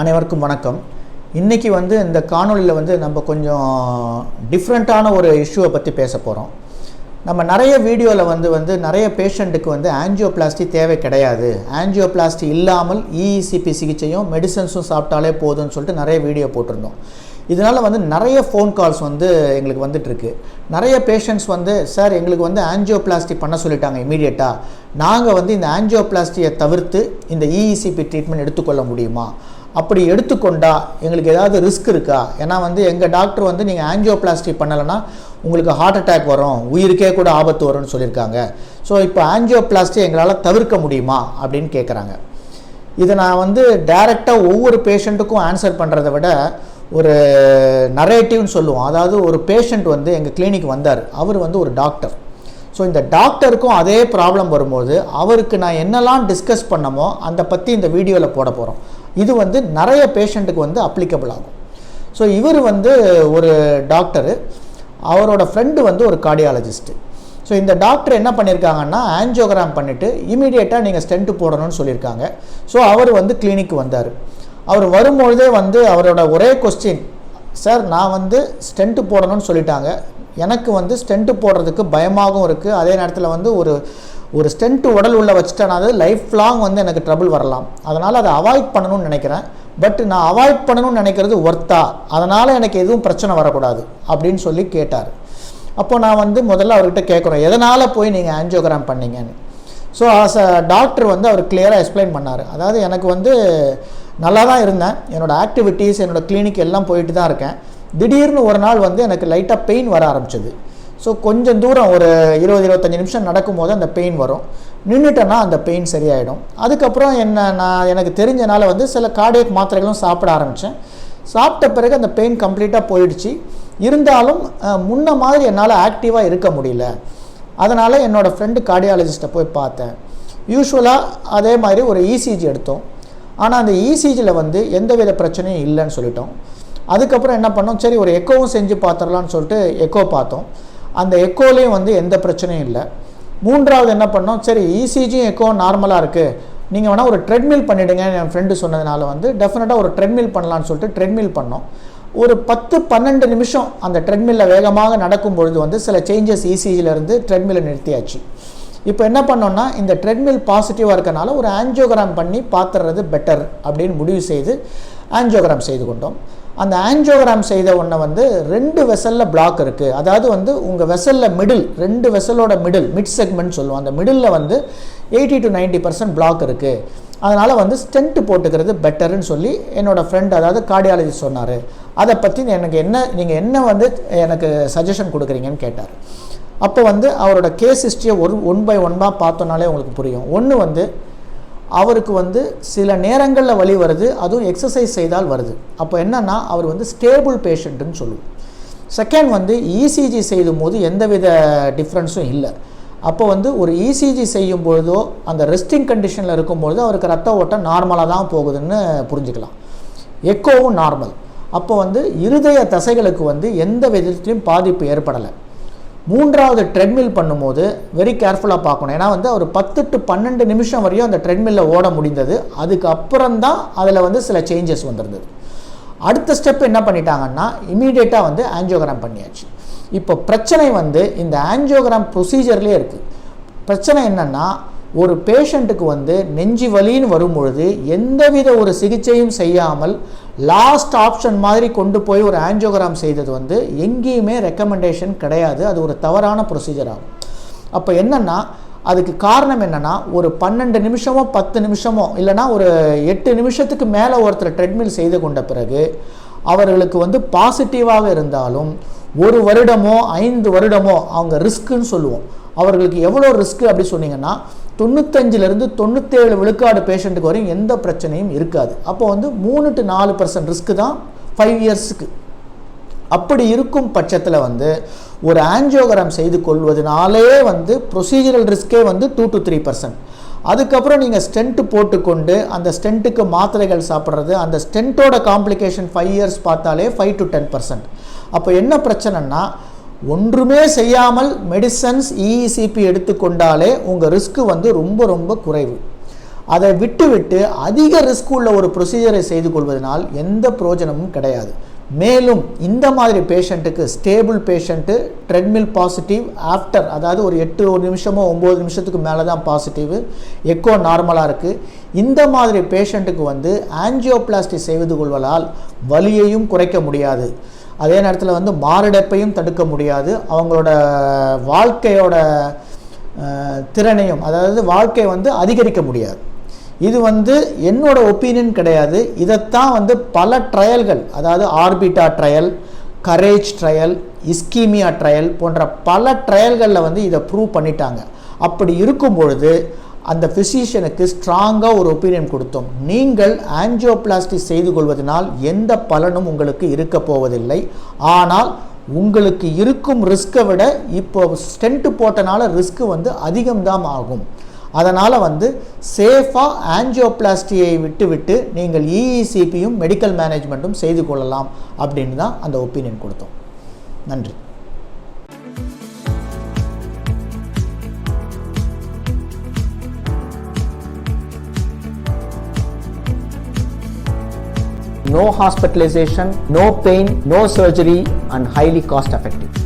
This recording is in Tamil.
அனைவருக்கும் வணக்கம். இன்றைக்கி வந்து இந்த காணொளியில் வந்து நம்ம கொஞ்சம் டிஃப்ரெண்ட்டான ஒரு இஷ்யூவை பற்றி பேச போகிறோம் நம்ம நிறைய வீடியோவில் வந்து வந்து நிறைய பேஷண்ட்டுக்கு வந்து ஆன்ஜியோபிளாஸ்டி தேவை கிடையாது. ஆன்ஜியோபிளாஸ்டி இல்லாமல் இஇசிபி சிகிச்சையும் மெடிசன்ஸும் சாப்பிட்டாலே போதும்னு சொல்லிட்டு நிறைய வீடியோ போட்டிருந்தோம். இதனால் வந்து நிறைய ஃபோன் கால்ஸ் வந்து எங்களுக்கு வந்துட்டுருக்கு நிறைய பேஷண்ட்ஸ் வந்து சார் எங்களுக்கு வந்து ஆன்ஜியோபிளாஸ்டி பண்ண சொல்லிட்டாங்க இமீடியட்டாக நாங்கள் வந்து இந்த ஆஞ்சியோபிளாஸ்டியை தவிர்த்து இந்த இஇசிபி ட்ரீட்மெண்ட் எடுத்துக்கொள்ள முடியுமா? அப்படி எடுத்துக்கொண்டா எங்களுக்கு ஏதாவது ரிஸ்க் இருக்கா? ஏன்னா வந்து எங்கள் டாக்டர் வந்து நீங்கள் ஆஞ்சியோபிளாஸ்டி பண்ணலைன்னா உங்களுக்கு ஹார்ட் அட்டாக் வரும். உயிருக்கே கூட ஆபத்து வரும்னு சொல்லியிருக்காங்க. ஸோ இப்போ ஆஞ்சியோபிளாஸ்டி எங்களால் தவிர்க்க முடியுமா? அப்படின்னு கேட்குறாங்க இதை நான் வந்து டைரெக்டாக ஒவ்வொரு பேஷண்ட்டுக்கும் ஆன்சர் பண்ணுறத விட ஒரு நரேட்டிவ்னு சொல்லுவோம். அதாவது ஒரு பேஷண்ட் வந்து எங்கள் கிளினிக் வந்தார். அவர் வந்து ஒரு டாக்டர் ஸோ இந்த டாக்டருக்கும் அதே ப்ராப்ளம் வரும்போது அவருக்கு நான் என்னெல்லாம் டிஸ்கஸ் பண்ணமோ அந்த பற்றி இந்த வீடியோவில் போட போகிறோம் இது வந்து நிறைய பேஷண்ட்டுக்கு வந்து அப்ளிகபிள் ஆகும். ஸோ இவர் வந்து ஒரு டாக்டரு அவரோட ஃப்ரெண்டு வந்து ஒரு கார்டியாலஜிஸ்ட்டு ஸோ இந்த டாக்டர் என்ன பண்ணியிருக்காங்கன்னா ஆன்ஜியோகிராம் பண்ணிவிட்டு இமீடியட்டாக நீங்கள் ஸ்டென்ட்டு போடணும்னு சொல்லியிருக்காங்க ஸோ அவர் வந்து கிளினிக் வந்தார். அவர் வரும்பொழுதே வந்து அவரோட ஒரே கொஸ்டின் சார் நான் வந்து ஸ்டென்ட்டு போடணும்னு சொல்லிட்டாங்க. எனக்கு வந்து ஸ்டென்ட்டு போடுறதுக்கு பயமாகவும் இருக்குது அதே நேரத்தில் வந்து ஒரு ஒரு ஸ்டென்ட் உடல் உள்ள வச்சுட்டேன்னா அது லைஃப் லாங் வந்து எனக்கு ட்ரபிள் வரலாம். அதனால் அதை அவாய்ட் பண்ணணும்னு நினைக்கிறேன். பட் நான் அவாய்ட் பண்ணணும்னு நினைக்கிறது ஒர்த்தா அதனால் எனக்கு எதுவும் பிரச்சனை வரக்கூடாது அப்படின்னு சொல்லி கேட்டார். அப்போ நான் வந்து முதல்ல அவர்கிட்ட கேட்குறேன் எதனால் போய் நீங்கள் ஆன்ஜியோகிராம் பண்ணீங்கன்னு? ஸோ ஆஸ் அ டாக்டர் வந்து அவர் கிளியராக எக்ஸ்பிளைன் பண்ணார். அதாவது எனக்கு வந்து நல்லா தான் இருந்தேன். என்னோடய ஆக்டிவிட்டீஸ் என்னோடய கிளினிக் எல்லாம் போயிட்டு தான் இருக்கேன். திடீர்னு ஒரு நாள் வந்து எனக்கு லைட்டாக பெயின் வர ஆரம்பிச்சது. ஸோ கொஞ்சம் தூரம் ஒரு இருபது இருபத்தஞ்சி நிமிஷம் நடக்கும்போது அந்த பெயின் வரும். நின்றுட்டேன்னா அந்த பெயின் சரியாயிடும். அதுக்கப்புறம் என்ன நான் எனக்கு தெரிஞ்சனால வந்து சில கார்டியக் மாத்திரைகளும் சாப்பிட ஆரம்பித்தேன் சாப்பிட்ட பிறகு அந்த பெயின் கம்ப்ளீட்டாக போயிடுச்சு. இருந்தாலும் முன்ன மாதிரி என்னால் ஆக்டிவாக இருக்க முடியல. அதனால் என்னோடய ஃப்ரெண்டு கார்டியாலஜிஸ்ட்டை போய் பார்த்தேன். யூஸ்வலாக அதே மாதிரி ஒரு இசிஜி எடுத்தோம். ஆனால் அந்த இசிஜியில் வந்து எந்தவித பிரச்சனையும் இல்லைன்னு சொல்லிட்டோம். அதுக்கப்புறம் என்ன பண்ணோம்? சரி ஒரு எக்கோவும் செஞ்சு பார்த்துடலான்னு சொல்லிட்டு எக்கோ பார்த்தோம். அந்த எக்கோலேயும் வந்து எந்த பிரச்சனையும் இல்லை. மூன்றாவது என்ன பண்ணோம்? சரி இசிஜியும் எக்கோ நார்மலாக இருக்குது நீங்கள் வேணால் ஒரு ட்ரெட்மில் பண்ணிவிடுங்க என் ஃப்ரெண்டு சொன்னதுனால வந்து. டெஃபினட்டாக ஒரு ட்ரெட்மில் பண்ணலான்னு சொல்லிட்டு ட்ரெட்மில் பண்ணோம். ஒரு பத்து பன்னெண்டு நிமிஷம் அந்த ட்ரெட்மில்ல வேகமாக நடக்கும் பொழுது வந்து சில சேஞ்சஸ் இசிஜிலேருந்து ட்ரெட்மில்லை நிறுத்தியாச்சு. இப்போ என்ன பண்ணோம்னா இந்த ட்ரெட்மில் பாசிட்டிவாக இருக்கனால ஒரு ஆன்ஜியோகிராம் பண்ணி பார்த்துறது பெட்டர் அப்படின்னு முடிவு செய்து ஆன்ஜியோகிராம் செய்து கொண்டோம். அந்த ஆன்ஜியோகிராம் செய்த ஒன்றை வந்து ரெண்டு வெசலில் பிளாக் இருக்குது அதாவது வந்து உங்கள் வெசலில் மிடில் ரெண்டு வெசலோட மிடில் மிட் செக்மெண்ட் சொல்லுவோம். அந்த மிடில் வந்து எயிட்டி டு 90% பர்சன்ட் பிளாக் இருக்குது அதனால் வந்து ஸ்டென்ட் போட்டுக்கிறது பெட்டர்னு சொல்லி என்னோடய ஃப்ரெண்ட் அதாவது கார்டியாலஜிஸ்ட் சொன்னார். அதை பற்றி எனக்கு என்ன நீங்கள் என்ன வந்து எனக்கு சஜஷன் கொடுக்குறீங்கன்னு கேட்டார். அப்போ வந்து அவரோட கேஸ் ஹிஸ்ட்ரியை ஒரு ஒன் பை ஒன்னாக பார்த்தோன்னாலே உங்களுக்கு புரியும். ஒன்று வந்து அவருக்கு வந்து சில நேரங்களில் வழி வருது அதுவும் எக்ஸசைஸ் செய்தால் வருது. அப்போ என்னன்னா அவர் வந்து ஸ்டேபிள் பேஷண்ட்டுன்னு சொல்லுவோம். செகண்ட் வந்து இசிஜி செய்யும் போது எந்தவித டிஃப்ரென்ஸும் இல்லை. அப்போ வந்து ஒரு இசிஜி செய்யும் பொழுதோ அந்த ரெஸ்டிங் கண்டிஷனில் இருக்கும்பொழுது அவருக்கு ரத்த ஓட்டம் நார்மலாக தான் போகுதுன்னு புரிஞ்சுக்கலாம். எக்கோவும் நார்மல் அப்போ வந்து இருதய தசைகளுக்கு வந்து எந்த விதத்திலையும் பாதிப்பு ஏற்படலை. மூன்றாவது ட்ரெட்மில் பண்ணும்போது வெரி கேர்ஃபுல்லாக பார்க்கணும். ஏன்னா வந்து ஒரு பத்து டு பன்னெண்டு நிமிஷம் வரையும் அந்த ட்ரெட்மில்ல ஓட முடிந்தது. அதுக்கப்புறம் தான் அதில் வந்து சில சேஞ்சஸ் வந்திருந்தது. அடுத்த ஸ்டெப் என்ன பண்ணிட்டாங்கன்னா இமீடியட்டாக வந்து ஆன்ஜியோகிராம் பண்ணியாச்சு. இப்போ பிரச்சனை வந்து இந்த ஆன்ஜியோகிராம் ப்ரொசீஜர்லேயே இருக்குது பிரச்சனை என்னென்னா ஒரு பேஷண்ட்டுக்கு வந்து நெஞ்சு வலின்னு வரும்பொழுது எந்தவித ஒரு சிகிச்சையும் செய்யாமல் லாஸ்ட் ஆப்ஷன் மாதிரி கொண்டு போய் ஒரு ஆன்ஜியோகிராம் செய்தது வந்து எங்கேயுமே ரெக்கமெண்டேஷன் கிடையாது. அது ஒரு தவறான ப்ரொசீஜர் ஆகும். அப்போ என்னென்னா அதுக்கு காரணம் என்னென்னா ஒரு பன்னெண்டு நிமிஷமோ பத்து நிமிஷமோ இல்லைனா ஒரு எட்டு நிமிஷத்துக்கு மேலே ஒருத்தர் ட்ரெட்மில் செய்து கொண்ட பிறகு அவர்களுக்கு வந்து பாசிட்டிவாக இருந்தாலும் ஒரு வருடமோ ஐந்து வருடமோ அவங்க ரிஸ்க்குன்னு சொல்லுவோம். அவர்களுக்கு எவ்வளோ ரிஸ்க்கு அப்படி சொன்னீங்கன்னா தொண்ணூத்தஞ்சிலேருந்து தொண்ணூற்றேழு விழுக்காடு பேஷண்ட்டுக்கு வரையும் எந்த பிரச்சனையும் இருக்காது. அப்போ வந்து மூணு டு நாலு பர்சன்ட் ரிஸ்க்கு தான் ஃபைவ் இயர்ஸுக்கு அப்படி இருக்கும் பட்சத்தில் வந்து ஒரு ஆன்ஜியோகிராம் செய்து கொள்வதனாலே வந்து ப்ரொசீஜரல் ரிஸ்க்கே வந்து டூ டு த்ரீ பர்சன்ட் அதுக்கப்புறம் நீங்கள் ஸ்டென்ட்டு போட்டுக்கொண்டு அந்த ஸ்டென்ட்டுக்கு மாத்திரைகள் சாப்பிட்றது அந்த ஸ்டென்ட்டோட காம்ப்ளிகேஷன் ஃபைவ் இயர்ஸ் பார்த்தாலே ஃபைவ் டு டென் பர்சன்ட் அப்போ என்ன பிரச்சனைன்னா ஒன்றுமே செய்யாமல் மெடிசன்ஸ் இஇசிபி எடுத்துக்கொண்டாலே உங்கள் ரிஸ்க்கு வந்து ரொம்ப ரொம்ப குறைவு. அதை விட்டுவிட்டு அதிக ரிஸ்க் உள்ள ஒரு ப்ரொசீஜரை செய்து கொள்வதனால் எந்த பிரயோஜனமும் கிடையாது. மேலும் இந்த மாதிரி பேஷண்ட்டுக்கு stable patient treadmill positive after அதாவது ஒரு எட்டு ஒரு நிமிஷமோ ஒம்பது நிமிஷத்துக்கு மேலே தான் பாசிட்டிவ் எக்கோ நார்மலாக இருக்குது இந்த மாதிரி பேஷண்ட்டுக்கு வந்து ஆன்ஜியோபிளாஸ்டி செய்து கொள்வதால் வலியையும் குறைக்க முடியாது. அதே நேரத்தில் வந்து மாரடைப்பையும் தடுக்க முடியாது. அவங்களோட வாழ்க்கையோட திறனையும் அதாவது வாழ்க்கையை வந்து அதிகரிக்க முடியாது. இது வந்து என்னோட ஒப்பீனியன் கிடையாது. இதைத்தான் வந்து பல ட்ரையல்கள் அதாவது ORBITA trial COURAGE trial ISCHEMIA trial போன்ற பல ட்ரையல்களில் வந்து இதை ப்ரூவ் பண்ணிட்டாங்க. அப்படி இருக்கும் பொழுது அந்த ஃபிசிஷியனுக்கு ஸ்ட்ராங்காக ஒரு ஒப்பீனியன் கொடுத்தோம். நீங்கள் ஆஞ்சியோபிளாஸ்டி செய்து கொள்வதனால் எந்த பலனும் உங்களுக்கு இருக்க போவதில்லை. ஆனால் உங்களுக்கு இருக்கும் ரிஸ்க்கை விட இப்போ ஸ்டென்ட் போட்டனால ரிஸ்க்கு வந்து அதிகம்தான் ஆகும். அதனால் வந்து சேஃபாக ஆஞ்சியோபிளாஸ்டியை விட்டுவிட்டு நீங்கள் இஇசிபியும் மெடிக்கல் மேனேஜ்மெண்ட்டும் செய்து கொள்ளலாம் அப்படின்னு தான் அந்த ஒப்பீனியன் கொடுத்தோம். நன்றி. No hospitalization, no pain, no surgery, and highly cost effective.